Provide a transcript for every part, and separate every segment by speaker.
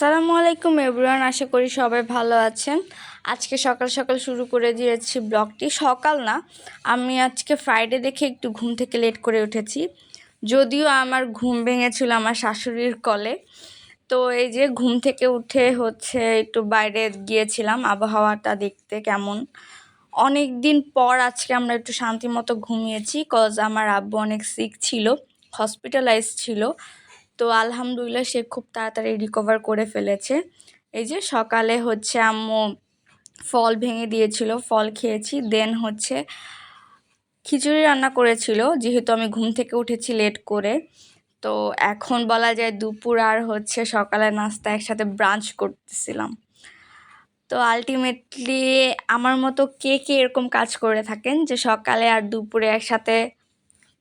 Speaker 1: আসসালামু আলাইকুম এভরিওয়ান আশা করি সবাই ভালো আছেন। আজকে সকাল সকাল শুরু করে দিয়েছি ব্লগটি। সকাল না, আমি আজকে ফ্রাইডে দেখে একটু ঘুম থেকে লেট করে উঠেছি। যদিও আমার ঘুম ভেঙেছিল আমার শাশুড়ির কলে। তো এই যে ঘুম থেকে উঠে হচ্ছে একটু বাইরে গিয়েছিলাম, আবহাওয়াটা দেখতে কেমন। অনেক দিন পর আজকে আমরা একটু শান্তি মতো ঘুমিয়েছি কজ আমার আব্বু অনেক সিক ছিল হসপিটালাইজ ছিল। তো আলহামদুলিল্লাহ সে খুব তাড়াতাড়ি রিকভার করে ফেলেছে। এই যে সকালে হচ্ছে আম্মু ফল ভেঙে দিয়েছিল, ফল খেয়েছি দেন হচ্ছে খিচুড়ি রান্না করেছিল, যেহেতু আমি ঘুম থেকে উঠেছি লেট করে। তো এখন বলা যায় দুপুর আর হচ্ছে সকালে নাস্তা একসাথে ব্রাঞ্চ করতেছিলাম। তো আলটিমেটলি আমার মতো কে কে এরকম কাজ করে থাকেন যে সকালে আর দুপুরে একসাথে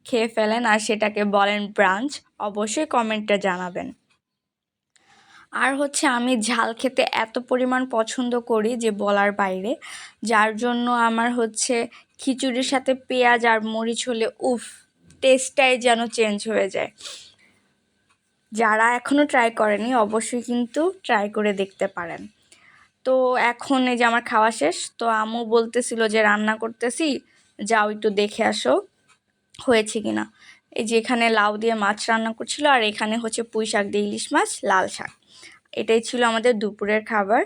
Speaker 1: খেয়ে ফেলেন আর সেটাকে বলেন ব্রাঞ্চ, অবশ্যই কমেন্টে জানাবেন। আর হচ্ছে আমি ঝাল খেতে এত পরিমাণ পছন্দ করি যে বলার বাইরে। যার জন্য আমার হচ্ছে খিচুড়ির সাথে পেঁয়াজ আর মরিচ হলে উফ টেস্টটাই যেন চেঞ্জ হয়ে যায়। যারা এখনও ট্রাই করেনি, অবশ্যই কিন্তু ট্রাই করে দেখতে পারেন। তো এখন এই যে আমার খাওয়া শেষ, তো আমু বলতেছিল যে রান্না করতেছি, যাও একটু দেখে আসো। হয়েছে কিনা। এই যে এখানে লাউ দিয়ে মাছ রান্না করছিল, আর এখানে হচ্ছে পুঁই শাক দিয়ে ইলিশ মাছ, লাল শাক। এটাই ছিল আমাদের দুপুরের খাবার।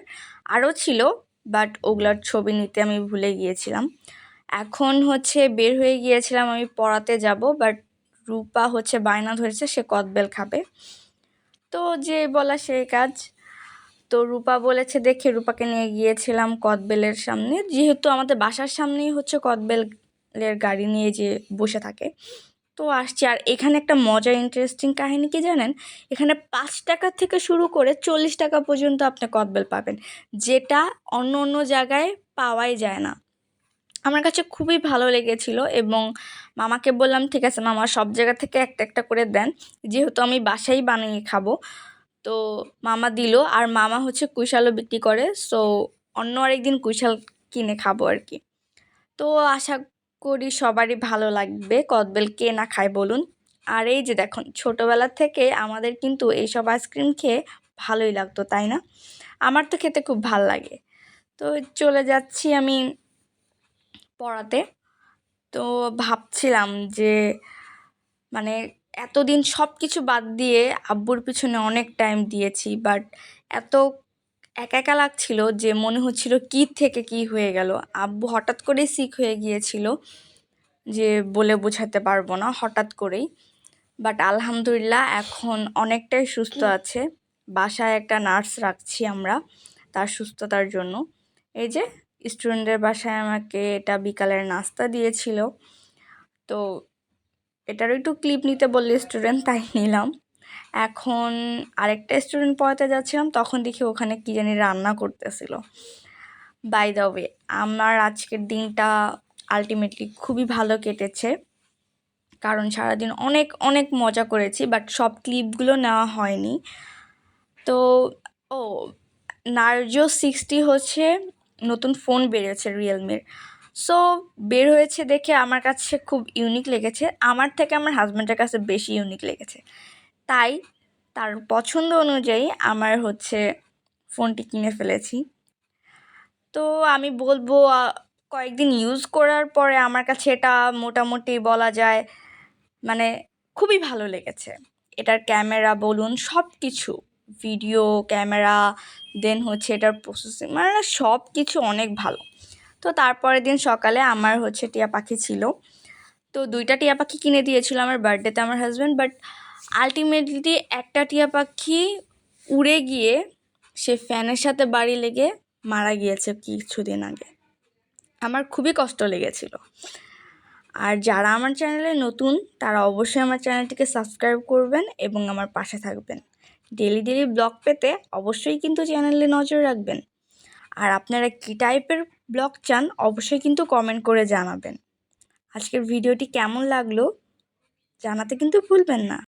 Speaker 1: আরও ছিল, বাট ওগুলার ছবি নিতে আমি ভুলে গিয়েছিলাম। এখন হচ্ছে বের হয়ে গিয়েছিলাম, আমি পড়াতে যাব, বাট রূপা হচ্ছে বায়না ধরেছে, সে কদবেল খাবে। তো যে বলা সেই কাজ। তো রূপা বলেছে, দেখে রূপাকে নিয়ে গিয়েছিলাম কদবেলের সামনে। যেহেতু আমাদের বাসার সামনেই হচ্ছে কদবেলের গাড়ি নিয়ে যে বসে থাকে। তো আসছি, আর এখানে একটা মজার ইন্টারেস্টিং কাহিনী কি জানেন? এখানে পাঁচ টাকা থেকে শুরু করে চল্লিশ টাকা পর্যন্ত আপনি কদবেল পাবেন। যেটা অন্য অন্য জায়গায় পাওয়াই যায় না। আমার কাছে খুবই ভালো লেগেছিল এবং মামাকে বললাম, ঠিক আছে মামা, সব জায়গা থেকে একটা একটা করে দেন। যেহেতু আমি বাসাই বানিয়ে খাব। তো মামা দিল, আর মামা হচ্ছে কুইশালও বিক্রি করে সো অন্য আরেকদিন কুইশাল কিনে খাব আর কি। তো আশা করি, সবারই ভালো লাগবে। কদবেল কে না খায় বলুন। আর এই যে দেখুন, ছোটোবেলা থেকে আমাদের কিন্তু এইসব আইসক্রিম খেয়ে ভালোই লাগতো, তাই না? আমার তো খেতে খুব ভালো লাগে। তো চলে যাচ্ছি আমি পড়াতে। তো ভাবছিলাম যে মানে এতদিন সব কিছু বাদ দিয়ে আব্বুর পিছনে অনেক টাইম দিয়েছি বাট এত একা একা লাগছিল যে মনে হচ্ছিল কি থেকে কি হয়ে গেল। আব্বু হঠাৎ করেই সিক হয়ে গিয়েছিল যে বলে বোঝাতে পারব না হঠাৎ করেই। বাট আলহামদুলিল্লাহ এখন অনেকটাই সুস্থ আছে। বাসায় একটা নার্স রাখছি আমরা তার সুস্থতার জন্য। এই যে স্টুডেন্টের বাসায় আমাকে এটা বিকালের নাস্তা দিয়েছিল। তো এটারও একটু ক্লিপ নিতে বললে স্টুডেন্ট তাই নিলাম। এখন আরেকটা স্টুডেন্ট পড়াতে যাচ্ছিলাম, তখন দেখি ওখানে কী জানি রান্না করতেছিল। বাই দ্য ওয়ে আমার আজকের দিনটা আলটিমেটলি খুবই ভালো কেটেছে। কারণ সারাদিন অনেক অনেক মজা করেছি বাট সব ক্লিপগুলো নেওয়া হয়নি। তো, ও, নার্জো সিক্সটি হচ্ছে, নতুন ফোন বেরিয়েছে রিয়েলমির সো বের হয়েছে দেখে আমার কাছে খুব ইউনিক লেগেছে। আমার থেকে আমার হাজব্যান্ডের কাছে বেশি ইউনিক লেগেছে। তাই তার পছন্দ অনুযায়ী আমার হচ্ছে ফোনটি কিনে ফেলেছি। তো আমি বলব কয়েকদিন ইউজ করার পরে আমার কাছে এটা মোটামুটি বলা যায় মানে খুবই ভালো লেগেছে। এটার ক্যামেরা বলুন সব কিছু ভিডিও ক্যামেরা দেন হচ্ছে এটার প্রসেসিং মানে সব কিছু অনেক ভালো। তো তারপরের দিন সকালে আমার হচ্ছে টিয়া পাখি ছিল। তো দুইটা টিয়া পাখি কিনে দিয়েছিল আমার বার্থডেতে আমার হাজব্যান্ড বাট আলটিমেটলি একটা টিয়া পাখি উড়ে গিয়ে সে ফ্যানের সাথে বাড়ি লেগে মারা গিয়েছে কিছুদিন আগে। আমার খুবই কষ্ট লেগেছিল। আর যারা আমার চ্যানেলে নতুন, তারা অবশ্যই আমার চ্যানেলটিকে সাবস্ক্রাইব করবেন এবং আমার পাশে থাকবেন। ডেলি ডেলি ব্লগ পেতে অবশ্যই কিন্তু চ্যানেলে নজর রাখবেন। আর আপনারা কী টাইপের ব্লগ চান, অবশ্যই কিন্তু কমেন্ট করে জানাবেন। আজকের ভিডিওটি কেমন লাগল জানাতে কিন্তু ভুলবেন না।